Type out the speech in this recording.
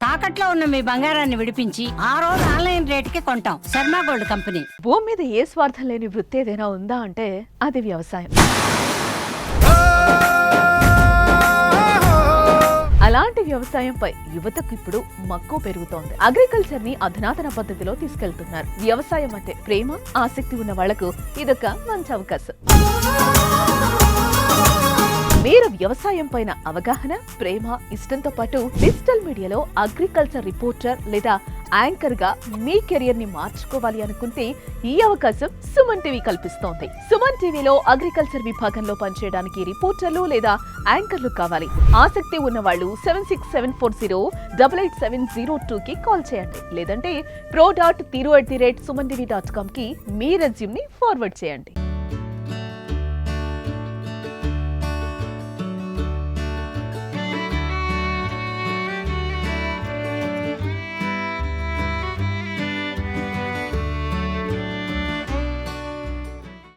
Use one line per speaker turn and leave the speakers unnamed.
తాకట్లో ఉన్న మీ బంగారాన్ని విడిపించి ఆ రోజు ఆన్లైన్ రేటుకి కొంటాం. Sharma gold company.
భూమి మీద ఏ స్వార్థం లేని వృత్తి ఏదైనా ఉందా అంటే అది వ్యవసాయం. అలాంటి వ్యవసాయంపై యువతకు ఇప్పుడు మక్కువ పెరుగుతోంది. అగ్రికల్చర్ని అధునాతన పద్ధతిలో తీసుకెళ్తున్నారు. వ్యవసాయం అంటే ప్రేమ ఆసక్తి ఉన్న వాళ్ళకు ఇదొక మంచి అవకాశం. వ్యవసాయం పైన అవగాహన ప్రేమ ఇష్టంతో పాటు డిజిటల్ మీడియాలో అగ్రికల్చర్ రిపోర్టర్ లేదా యాంకర్గా మీ కెరియర్ని మార్చుకోవాలి అనుకుంటే ఈ అవకాశం సుమన్ టీవీ కల్పిస్తోంది. సుమన్ టీవీలో అగ్రికల్చర్ విభాగంలో పనిచేయడానికి రిపోర్టర్లు లేదా యాంకర్లు కావాలి. ఆసక్తి ఉన్న వాళ్ళు seven six seven four zero double eight seven zero two కి కాల్ చేయండి. లేదంటే pro dot Tiru at the rate Suman TV dot కామ్కి మీ రెజ్యూమ్ని ఫార్వర్డ్ చేయండి.